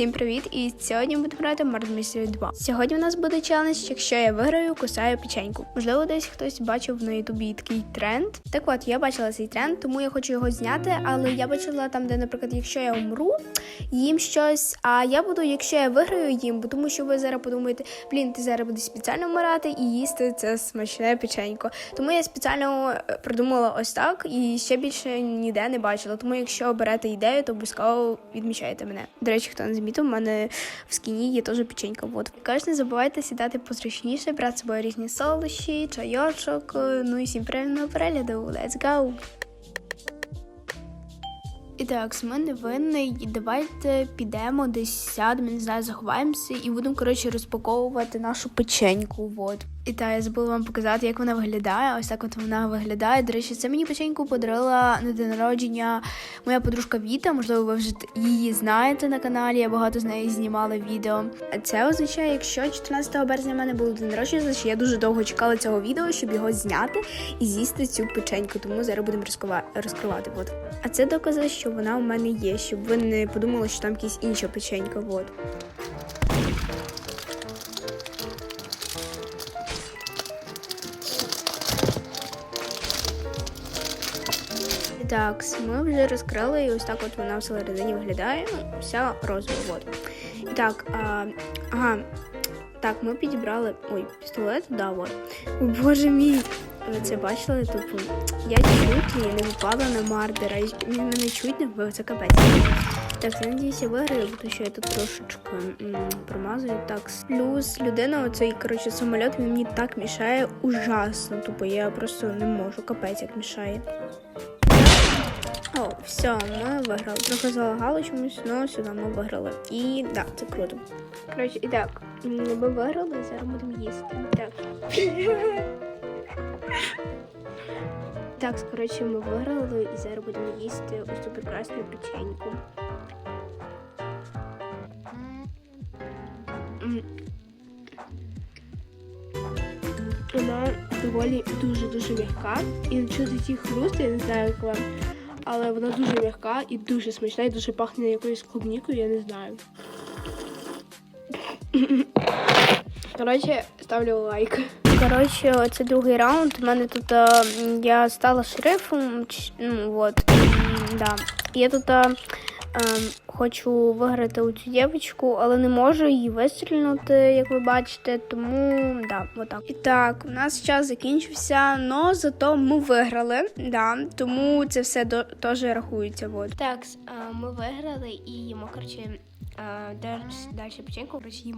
Всім привіт! І сьогодні ми будемо грати Murder Mystery 2. Сьогодні у нас буде челендж, якщо я виграю, кусаю печеньку. Можливо, десь хтось бачив на ютубі такий тренд. Так от, я бачила цей тренд, тому я хочу його зняти. Але я бачила там, де, наприклад, якщо я умру, їм щось. А я буду, якщо я виграю їм, бо тому що ви зараз подумаєте, блін, ти зараз будеш спеціально вмирати і їсти це смачне печенько. Тому я спеціально е, придумала ось так і ще більше ніде не бачила. Тому якщо берете ідею, то обов'язково відмічайте мене. До речі, хто не замітив, у мене в скіні є теж печенька. Вот. Також не забувайте сідати позручніше, брати з собою різні солодощі, чайочок. е, Ну і всім приємного перегляду. Let's go! І так, з мене винний. Давайте підемо десь сядемо, не знаю, заховаємося і будемо коротше розпаковувати нашу печеньку. Вот. І так, я забула вам показати, як вона виглядає. Ось так от вона виглядає. До речі, це мені печеньку подарила на день народження моя подружка Віта. Можливо, ви вже її знаєте на каналі. Я багато з нею знімала відео. Це означає, якщо 14 березня в мене було день народження, значить я дуже довго чекала цього відео, щоб його зняти і з'їсти цю печеньку. Тому зараз будемо розкривати. Вот. А це докази, що вона у мене є, щоб ви не подумали, що там якась інша печенька. Вот. Так, ми вже розкрили, і ось так от вона всередині виглядає. Ну, вся розова. Вот. І так, а, ага. Так, ми підібрали. Ой, пістолет, да, вот. О, боже мій. Ви це бачили? Типу, я чуть не випала на мардера. і Він мене чуть не вбив, це капець. Так, я надіюся, виграю, тому що я тут трошечки промазую. Так, плюс людина, оцей коротше самоліт, він мені так мішає ужасно. Тупо я просто не можу, капець як мішає. О, все, ми виграли. Трохи залагало чомусь, але сюди ми виграли. І да, це круто. Коротше, і так, ми виграли, зараз будемо їсти. Так. Так, коротше, ми виграли і зараз будемо їсти ось цю прекрасну печеньку. Вона доволі дуже-дуже м'яка. І чути ті хрусти, я не знаю, як вам. Але вона дуже м'яка і дуже смачна, і дуже пахне якоюсь клубнікою, я не знаю. Коротше, ставлю лайк. Коротше, це другий раунд. У мене тут е, я стала шерифом. Ну от. Да. Я тут е, хочу виграти у цю дівчинку, але не можу її вистрілити, як ви бачите. Тому да, отак. І так, у нас час закінчився, але зато ми виграли. Да, тому це все до, теж рахується. Вот. Так, ми виграли і їмо, коротше, далі печеньку, коротше,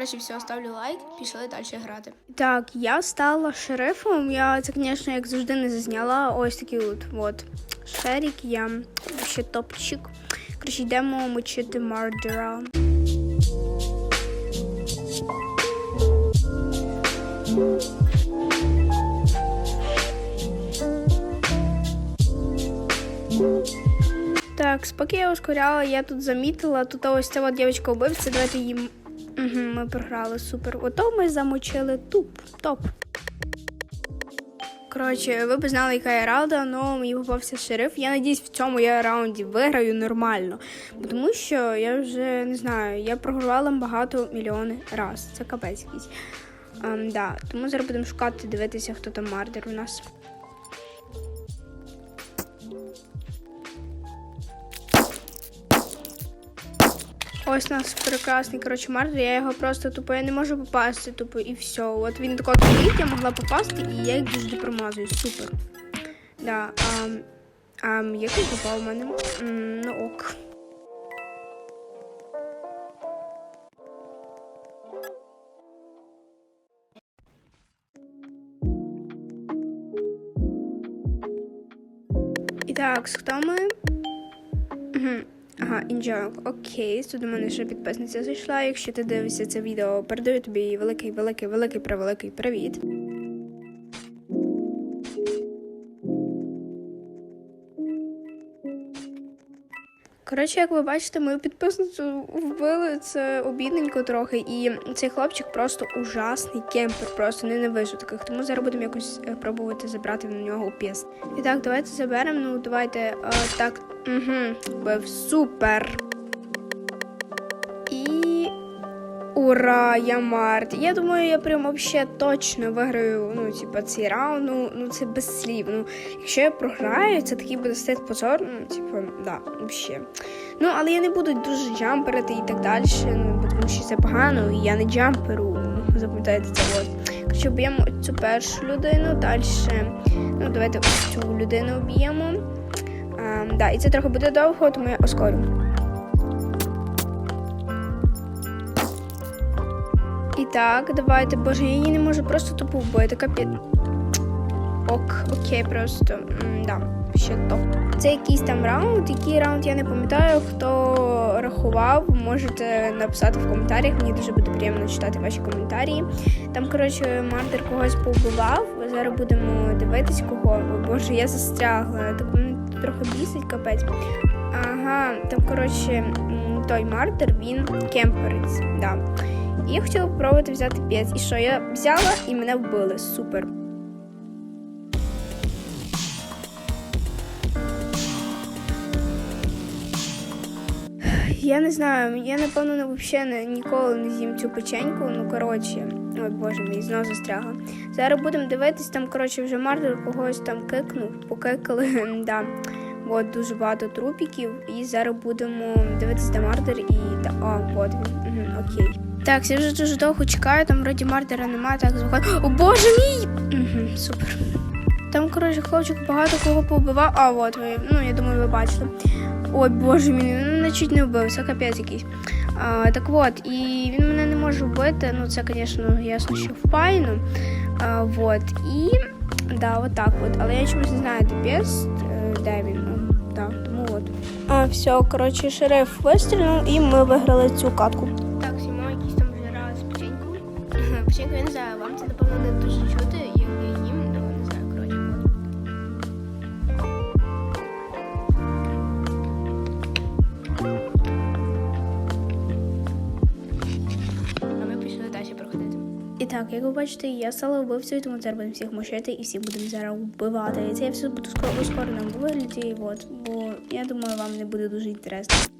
Короче, все, ставлю лайк, пішли далі грати. Так, я стала шерифом. Я це, звісно, як завжди не зазняла. Ось такий от, от шерік, я ще топчик. Коротше, йдемо мочити мардера. Так, поки я ускоряла, я тут замітила, тут ось ця от дівчинка вбивця, давайте їм. Угу, ми програли, супер. Ото ми замочили туп, топ. Коротше, ви б знали, яка я рада, але мені попався шериф. Я надіюсь, в цьому я раунді виграю нормально. Тому що я вже не знаю, я програвала багато мільйони раз. Це капець якийсь. Ем, да. Тому зараз будемо шукати, дивитися, хто там мардер у нас. Ось у нас прекрасний коротше мардер, я його просто тупо я не можу попасти, тупо і все. От він тако я могла попасти, і я їх дуже промазую. Супер. Да, ам, ам, який попав у мене? Ну ок. І так, хто ми? Ага, інжанк. Окей, тут до мене ще підписниця зайшла. Якщо ти дивишся це відео, передаю тобі великий, великий, великий, превеликий привіт. Коротше, як ви бачите, мою підписницю вбили це обідненько трохи, і цей хлопчик просто ужасний кемпер, просто ненавижу таких. Тому зараз будемо якось е, пробувати забрати на нього піст. І так, давайте заберемо. Ну давайте е, так. Угу, бив супер. І ура, я Март. Я думаю, я прям вообще точно виграю. Ну, типа, цей раунд. Ну, ну це без слів. Ну, якщо я програю, це такий буде стет позор. Ну, типа, да, вообще. Ну, але я не буду дуже джамперити і так далі. Ну, тому що це погано, і я не джамперу. Ну, Запам'ятайте це от. Коротше, об'ємо цю першу людину, далі. Ну, давайте ось цю людину об'ємо. А, да, і це трохи буде довго, тому я ускорю. І так, давайте, боже, я її не можу просто тупо вбити, капець. Ок, окей, просто. М, да, ще топ. Це якийсь там раунд, який раунд я не пам'ятаю. Хто рахував, можете написати в коментарях. Мені дуже буде приємно читати ваші коментарі. Там, коротше, мардер когось побивав. Зараз будемо дивитись кого. Боже, я застрягла. Так мене трохи бісить, капець. Ага, там, коротше, той мартер, він кемперець. Да. І я хотіла спробувати взяти п'ять. І що я взяла і мене вбили. Супер. Я не знаю, я напевно не взагалі ніколи не з'їм цю печеньку. Ну коротше, ой боже мій, знову застрягла. Зараз будемо дивитись, там коротше вже мардер когось там кикнув, покикали. да. От дуже багато трупіків. І зараз будемо дивитись де мардер і та. О, от він. Угу, окей. Так, я вже дуже довго чекаю, там вроді мардера немає, так звука. О боже мій! Угу, супер. Там, коротше, хлопчик багато кого побивав. А, от ви, ну я думаю, ви бачите. Ой, боже ну мене чуть не вбив, це капець якийсь. А, так от, і він мене не може вбити. Ну, це, звісно, ясно, що впайно. А, вот. І да, от так от. Але я чомусь не знаю, де е, де він. Ну, да, тому от. А, все, коротше, шериф вистрілив, і ми виграли цю катку. Так, як ви бачите, я стала вбивцею, тому зараз будемо всіх мочити і всі будемо зараз вбивати. І це я все буду скоро у скореному вигляді, от, бо я думаю, вам не буде дуже інтересно.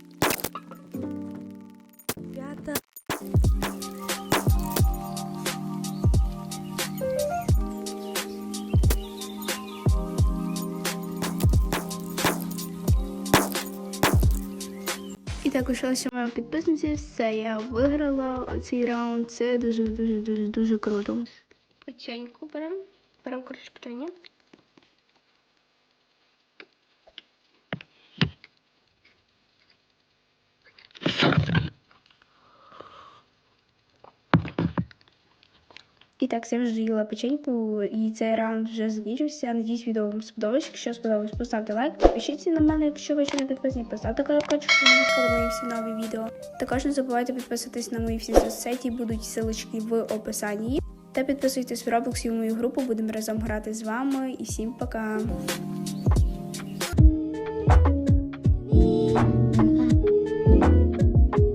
І так лишилася моя підписниця. Все, я виграла цей раунд. Це дуже дуже дуже круто. Печеньку беремо. Беремо коротше печення. Так, вже їла печеньку, і цей раунд вже закінчився. Надіюсь, відео вам сподобалось. Якщо сподобалось, поставте лайк, підпишіться на мене, якщо ви ще не підписані, поставте колокольчик, щоб не відколи мої всі нові відео. Також не забувайте підписатись на мої всі соцсеті, будуть ссылочки в описанні. Та підписуйтесь в Roblox і в мою групу, будемо разом грати з вами. І всім пока!